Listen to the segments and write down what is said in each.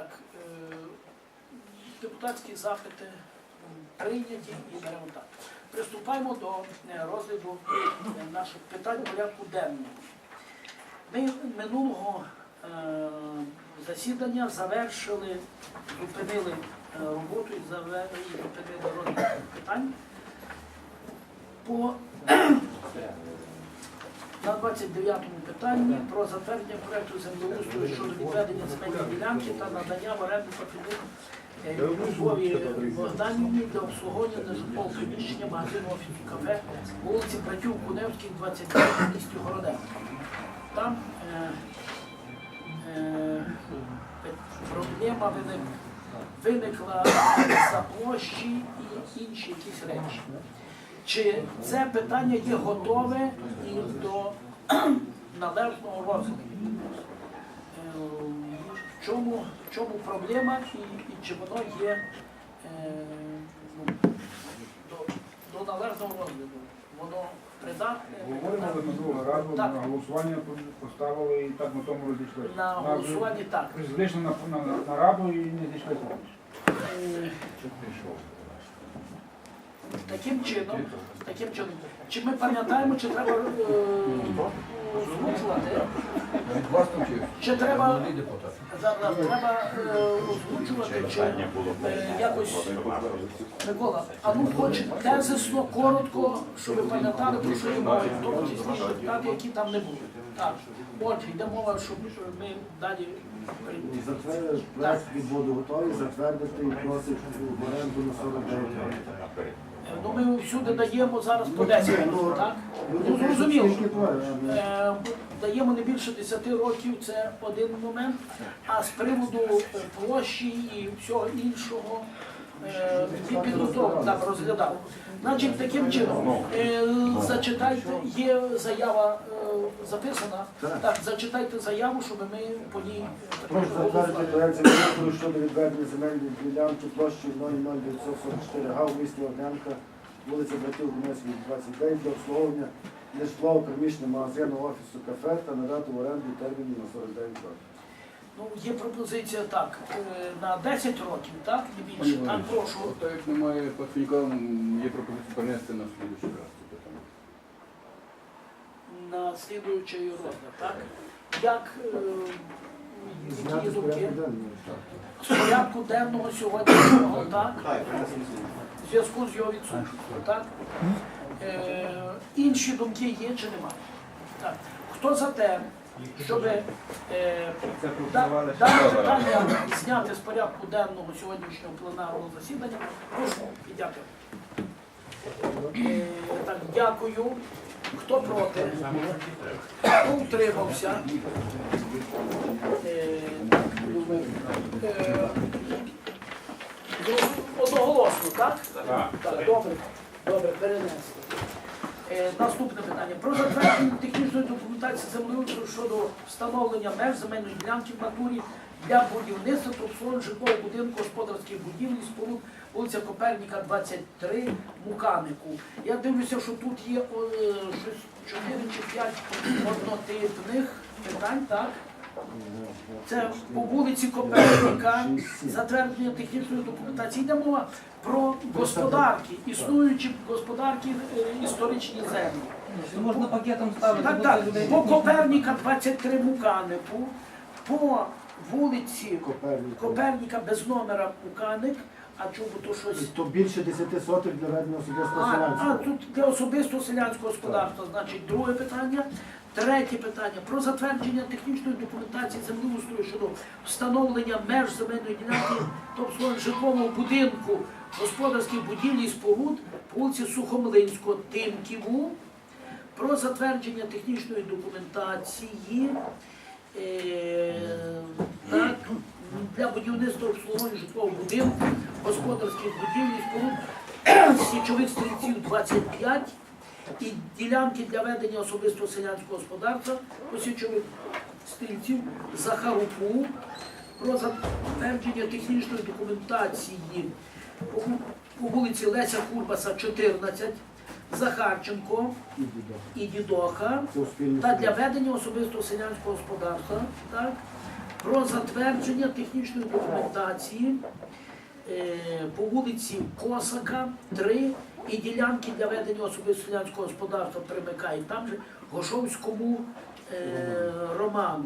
Так, е, депутатські запити прийняті і беремо так. Приступаємо до е, розгляду е, наших питань порядку денного. Ми минулого засідання завершили, зупинили роботу і зупинили розгляд питань по на 29-му питанні про затвердження проекту землеустрою щодо відведення земельної ділянки та надання в оренду Папілюк Любові Богданівні для обслуговування нежитлового приміщення магазину офісу кафе вулиці Братів Куневських, 29 в місті Городен. Там е, е, проблема виник, виникла за площі і інші якісь речі. Чи це питання є готове і до належного розгляду? Е, В чому, в чому проблема і, і чи воно є е, ну, до, до належного розгляду? Воно придатне? Говоримо за минулого разу, Так. на голосування поставили і так на тому розійшлися. На голосуванні так. Вийшли на, на, на раду і не зійшлися. Е, Таким чином, таким чином, чи ми пам'ятаємо, чи треба е, озвучувати? Вас там чи? Треба зараз треба е, озвучувати, чи е, якось Микола, а ну хоч тезисно, коротко, щоб ви пам'ятали, про що є мова, в тому числі депутати, які там не були. Так, отже, йде мова, щоб ми далі. Затвердити проект відводу готовий, затвердити і просить в оренду на 49 років. Ну ми всюди даємо зараз по 10 років, так? Ну зрозуміло. Е, Даємо не більше 10 років, це один момент. А з приводу площі і всього іншого е, і підготовки там розглядав. Значить, таким чином, е, зачитайте, є заява е, записана. Так, зачитайте заяву, щоб ми по ній Прошу затвердити проект землеустрою щодо відведення земельної ділянки площею 00944 га в місті Орденка, вулиця Братів Гумецьких, 29, для обслуговування нежитлового приміщення магазину, офісу, кафе та надати в оренду терміні на 49 років. Ну, є пропозиція так, е, на 10 років, так, не більше. Там прошу. Так як немає платника, м, є пропозиція перенести на слідуючий раз. на слідуючий розгляд, так? Як е, які є думки? порядку денного. З порядку денного сьогоднішнього, так? В зв'язку з його відсутністю, так? Е, інші думки є чи немає? Так. Хто за те, щоб е, дане питання зняти з порядку денного сьогоднішнього пленарного засідання? Прошу, і дякую. Е, так, дякую. Хто проти? Хто утримався? Е, е, Одноголосно, так? Так. Добре, добре, перенесли. Е, Наступне питання. Про затвердження технічної документації землеустрою щодо встановлення меж земельної ділянки в натурі для будівництва та житлового будинку господарських будівель і споруд вулиця Коперніка, 23, Муканику. Я дивлюся, що тут є е, щось 4 чи 5 однотипних питань, так? Це по вулиці Коперника, затвердження технічної документації. Йде мова про господарки, існуючі господарки е, історичні землі. Можна пакетом ставити. Так, так, по Коперніка 23 Муканику, по вулиці Коперніка. Коперніка без номера Муканик, а чому то щось. То більше 10 сотих для ведення особистого А, а селянства. тут для особистого селянського господарства, значить, друге питання. Третє питання. Про затвердження технічної документації землеустрою щодо встановлення меж земельної ділянки обслуговування житлового будинку, господарських будівлі і споруд по вулиці Сухомлинського, Тимківу, про затвердження технічної документації е, так, для будівництва обслуговування житлового будинку, господарських будівель і споруд січових стрільців 25 і ділянки для ведення особистого селянського господарства по січових стрільців Захарупу про затвердження технічної документації по вулиці Леся Курбаса, 14, Захарченко І Дідоха. та для ведення особистого селянського господарства, так, про затвердження технічної документації е, по вулиці Косака 3 і ділянки для ведення особисто селянського господарства примикає там же Гошовському е, Роману.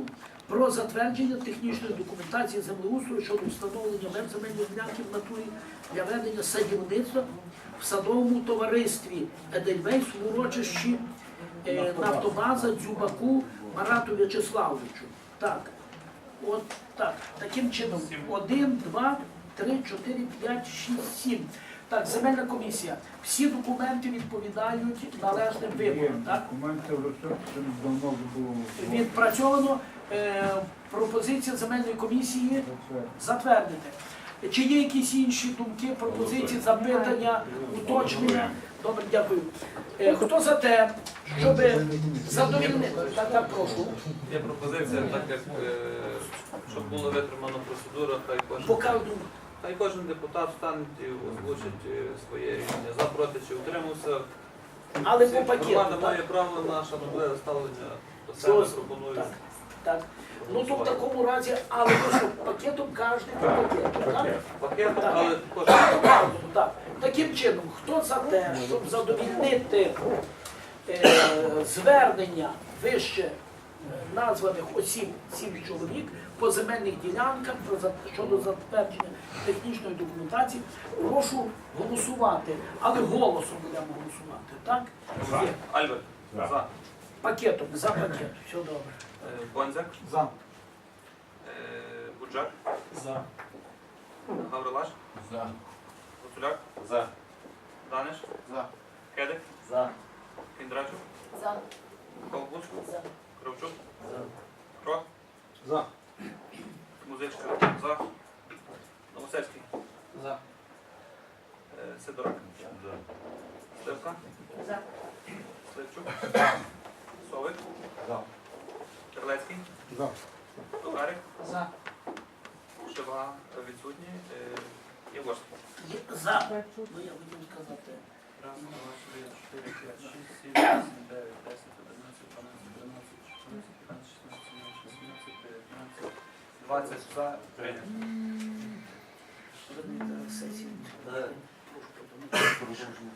Про затвердження технічної документації землеустрою щодо встановлення меж земельної ділянки в натурі для ведення садівництва в садовому товаристві Едельвейс в урочищі е, Нафтобаза Дзюбаку Марату В'ячеславовичу. Так, от так, таким чином. Один, два, три, чотири, п'ять, шість, сім. Так, земельна комісія. Всі документи відповідають належним вимогам. Так? документи вже все, давно було Відпрацьовано е, пропозиція земельної комісії затвердити. Чи є якісь інші думки, пропозиції, запитання, уточнення? Добре, дякую. Е, Хто за те, щоб задовільнити? Так, так, прошу. Є пропозиція, так як е, щоб було витримано процедура, хай кожен, Поки. Хай кожен депутат встане і озвучить е, своє рішення за проти чи утримався. Але по пакету. Громада так? має право на шанобливе ставлення до себе Просто, пропоную. Так, так. Ну то в такому разі, але ну що, пакетом кожен по пакету, так? Пакетом, Так. але кожен Так. Таким чином, хто за те, щоб задовільнити е, звернення вище названих осіб сім чоловік по земельних ділянках про щодо затвердження технічної документації, прошу голосувати. Але голосом будемо голосувати, так? Є. Альберт. За. Пакетом, за пакет. Все добре. Е, Бонзяк. За. Е, Буджак. За. Гаврилаш. За. Гуцуляк. За. Даниш. За. Кедик. За. Кіндрачук. За. Колбуч. За. Кравчук. Крох. За. Музичка. За. Новосельський. За. Е, Сидорак. Сливка. За. Сливчук. Совик. За. Терлецький. За. Тугарик. За. Шива відсутні. Е, Єворський. За. Ну я хотів сказати. Раз, два, три, чотири, п'ять, шість, сім, вісім, дев'ять, десять, одинадцять, 20 за, прийнято. Продовжуємо.